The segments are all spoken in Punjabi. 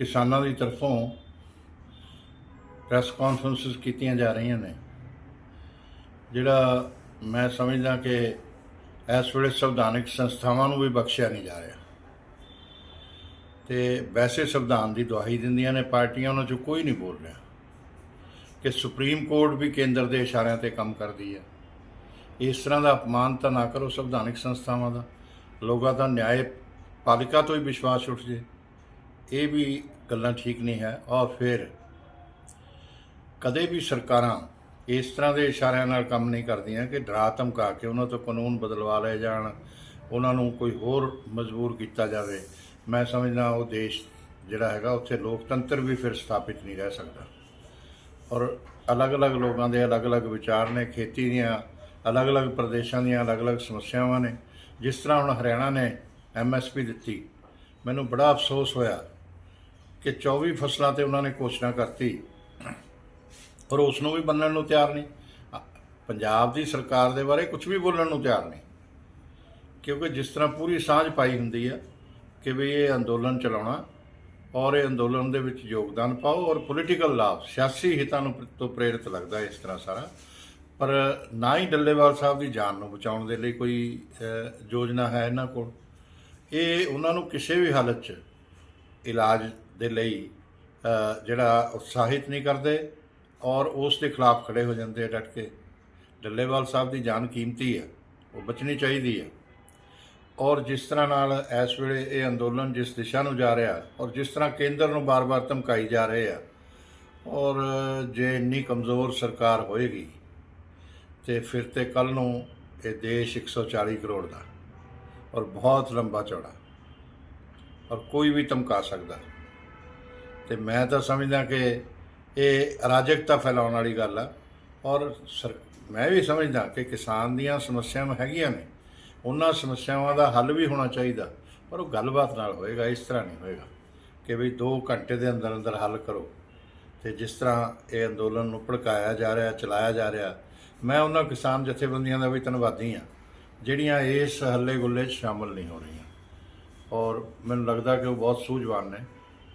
ਕਿਸਾਨਾਂ ਦੀ ਤਰਫੋਂ ਪ੍ਰੈਸ ਕਾਨਫਰੰਸਸ ਕੀਤੀਆਂ ਜਾ ਰਹੀਆਂ ਨੇ। ਜਿਹੜਾ ਮੈਂ ਸਮਝਦਾ ਕਿ ਇਸ ਵੇਲੇ ਸੰਵਿਧਾਨਿਕ ਸੰਸਥਾਵਾਂ ਨੂੰ ਵੀ ਬਖਸ਼ਿਆ ਨਹੀਂ ਜਾ ਰਿਹਾ। ਤੇ ਵੈਸੇ ਸੰਵਿਧਾਨ ਦੀ ਦੁਹਾਈ ਦਿੰਦੀਆਂ ਨੇ, ਪਾਰਟੀਆਂ ਉਹਨਾਂ 'ਚੋਂ ਕੋਈ ਨਹੀਂ ਬੋਲ ਰਿਹਾ ਕਿ ਸੁਪਰੀਮ ਕੋਰਟ ਵੀ ਕੇਂਦਰ ਦੇ ਇਸ਼ਾਰਿਆਂ ਤੇ ਕੰਮ ਕਰਦੀ ਹੈ। ਇਸ ਤਰ੍ਹਾਂ ਦਾ ਅਪਮਾਨ ਤਾਂ ਨਾ ਕਰੋ ਸੰਵਿਧਾਨਕ ਸੰਸਥਾਵਾਂ ਦਾ। ਲੋਕਾਂ ਦਾ ਨਿਆਂ ਪਾਲਿਕਾ ਤੋਂ ਹੀ ਵਿਸ਼ਵਾਸ ਉੱਠ ਜੇ। ਇਹ ਵੀ ਗੱਲਾਂ ਠੀਕ ਨਹੀਂ ਹੈ। ਔਰ ਫਿਰ ਕਦੇ ਵੀ ਸਰਕਾਰਾਂ ਇਸ ਤਰ੍ਹਾਂ ਦੇ ਇਸ਼ਾਰਿਆਂ ਨਾਲ ਕੰਮ ਨਹੀਂ ਕਰਦੀਆਂ ਕਿ ਡਰਾ ਧਮਕਾ ਕੇ ਉਹਨਾਂ ਤੋਂ ਕਾਨੂੰਨ ਬਦਲਵਾ ਲਏ ਜਾਣ, ਉਹਨਾਂ ਨੂੰ ਕੋਈ ਹੋਰ ਮਜਬੂਰ ਕੀਤਾ ਜਾਵੇ। ਮੈਂ ਸਮਝਦਾ ਉਹ ਦੇਸ਼ ਜਿਹੜਾ ਹੈਗਾ, ਉੱਥੇ ਲੋਕਤੰਤਰ ਵੀ ਫਿਰ ਸਥਾਪਿਤ ਨਹੀਂ ਰਹਿ ਸਕਦਾ। ਔਰ ਅਲੱਗ-ਅਲੱਗ ਲੋਕਾਂ ਦੇ ਅਲੱਗ-ਅਲੱਗ ਵਿਚਾਰ ਨੇ, ਖੇਤੀ ਦੀਆਂ ਅਲੱਗ-ਅਲੱਗ ਪ੍ਰਦੇਸ਼ਾਂ ਦੀਆਂ ਅਲੱਗ-ਅਲੱਗ ਸਮੱਸਿਆਵਾਂ ਨੇ। ਜਿਸ ਤਰ੍ਹਾਂ ਹੁਣ ਹਰਿਆਣਾ ਨੇ ਐਮਐਸਪੀ ਦਿੱਤੀ, ਮੈਨੂੰ ਬੜਾ ਅਫਸੋਸ ਹੋਇਆ ਕਿ 24 ਫਸਲਾਂ ਤੇ ਉਹਨਾਂ ਨੇ ਘੋਸ਼ਣਾ ਕਰਤੀ। ਪਰ ਉਸ ਨੂੰ ਵੀ ਮੰਨਣ ਨੂੰ ਤਿਆਰ ਨਹੀਂ। ਪੰਜਾਬ ਦੀ ਸਰਕਾਰ ਦੇ ਬਾਰੇ ਕੁਝ ਵੀ ਬੋਲਣ ਨੂੰ ਤਿਆਰ ਨਹੀਂ। ਕਿਉਂਕਿ ਜਿਸ ਤਰ੍ਹਾਂ ਪੂਰੀ ਸਾਂਝ ਪਾਈ ਹੁੰਦੀ ਆ ਕਿ ਵੀ ਇਹ ਅੰਦੋਲਨ ਚਲਾਉਣਾ ਔਰ ਇਹ ਅੰਦੋਲਨ ਦੇ ਵਿੱਚ ਯੋਗਦਾਨ ਪਾਓ ਔਰ ਪੋਲੀਟੀਕਲ ਲਾਭ, ਸਿਆਸੀ ਹਿੱਤਾਂ ਨੂੰ ਤੋਂ ਪ੍ਰੇਰਿਤ ਲੱਗਦਾ ਇਸ ਤਰ੍ਹਾਂ ਸਾਰਾ। ਪਰ ਨਾ ਹੀ ਡੱਲੇਵਾਲ ਸਾਹਿਬ ਦੀ ਜਾਨ ਨੂੰ ਬਚਾਉਣ ਦੇ ਲਈ ਕੋਈ ਯੋਜਨਾ ਹੈ ਇਹਨਾਂ ਕੋਲ। ਇਹ ਉਹਨਾਂ ਨੂੰ ਕਿਸੇ ਵੀ ਹਾਲਤ 'ਚ ਇਲਾਜ ਦੇ ਲਈ ਜਿਹੜਾ ਉਤਸ਼ਾਹਿਤ ਨਹੀਂ ਕਰਦੇ ਔਰ ਉਸ ਦੇ ਖਿਲਾਫ ਖੜੇ ਹੋ ਜਾਂਦੇ ਆ ਡਟ ਕੇ। ਡੱਲੇਵਾਲ ਸਾਹਿਬ ਦੀ ਜਾਨ ਕੀਮਤੀ ਹੈ ਉਹ ਬਚਣੀ ਚਾਹੀਦੀ ਹੈ ਔਰ ਜਿਸ ਤਰ੍ਹਾਂ ਨਾਲ ਇਸ ਵੇਲੇ ਇਹ ਅੰਦੋਲਨ ਜਿਸ ਦਿਸ਼ਾ ਨੂੰ ਜਾ ਰਿਹਾ ਔਰ ਜਿਸ ਤਰ੍ਹਾਂ ਕੇਂਦਰ ਨੂੰ ਬਾਰ-ਬਾਰ ਧਮਕਾਈ ਜਾ ਰਹੇ ਆ, ਔਰ ਜੇ ਇੰਨੀ ਕਮਜ਼ੋਰ ਸਰਕਾਰ ਹੋਏਗੀ, ਤੇ ਫਿਰ ਤੇ ਕੱਲ ਨੂੰ ਇਹ ਦੇਸ਼ 140 ਕਰੋੜ ਦਾ ਔਰ ਬਹੁਤ ਲੰਬਾ ਚੌੜਾ ਔਰ ਕੋਈ ਵੀ ਧਮਕਾ ਸਕਦਾ। ਤੇ ਮੈਂ ਤਾਂ ਸਮਝਦਾ ਕਿ ਇਹ ਅਰਾਜਕਤਾ ਫੈਲਾਉਣ ਵਾਲੀ ਗੱਲ ਆ। ਔਰ ਸਰ, ਮੈਂ ਵੀ ਸਮਝਦਾ ਕਿ ਕਿਸਾਨ ਦੀਆਂ ਸਮੱਸਿਆਵਾਂ ਹੈਗੀਆਂ ਨੇ। ਉਹਨਾਂ ਸਮੱਸਿਆਵਾਂ ਦਾ ਹੱਲ ਵੀ ਹੋਣਾ ਚਾਹੀਦਾ, ਪਰ ਉਹ ਗੱਲਬਾਤ ਨਾਲ ਹੋਏਗਾ, ਇਸ ਤਰ੍ਹਾਂ ਨਹੀਂ ਹੋਏਗਾ ਕਿ ਵੀ 2 ਘੰਟੇ ਦੇ ਅੰਦਰ ਅੰਦਰ ਹੱਲ ਕਰੋ ਤੇ ਜਿਸ ਤਰ੍ਹਾਂ ਇਹ ਅੰਦੋਲਨ ਨੂੰ ਭੜਕਾਇਆ ਜਾ ਰਿਹਾ, ਚਲਾਇਆ ਜਾ ਰਿਹਾ, ਮੈਂ ਉਹਨਾਂ ਕਿਸਾਨ ਜਥੇਬੰਦੀਆਂ ਦਾ ਵੀ ਧੰਨਵਾਦੀ ਹਾਂ, ਜਿਹੜੀਆਂ ਇਸ ਹੱਲੇ ਗੁੱਲੇ 'ਚ ਸ਼ਾਮਲ ਨਹੀਂ ਹੋ ਰਹੀਆਂ। ਔਰ ਮੈਨੂੰ ਲੱਗਦਾ ਕਿ ਉਹ ਬਹੁਤ ਸੂਝਵਾਨ ਨੇ।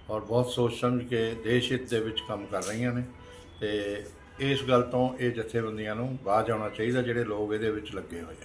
ਔਰ ਬਹੁਤ ਸੋਚ ਸਮਝ ਕੇ ਦੇਸ਼ ਹਿੱਤ ਦੇ ਵਿੱਚ ਕੰਮ ਕਰ ਰਹੀਆਂ ਨੇ ਤੇ ਇਸ ਗੱਲ ਤੋਂ ਇਹ ਜਥੇਬੰਦੀਆਂ ਨੂੰ ਬਾਜ ਆਉਣਾ ਚਾਹੀਦਾ ਜਿਹੜੇ ਲੋਕ ਇਹਦੇ ਵਿੱਚ ਲੱਗੇ ਹੋਏ ਆ।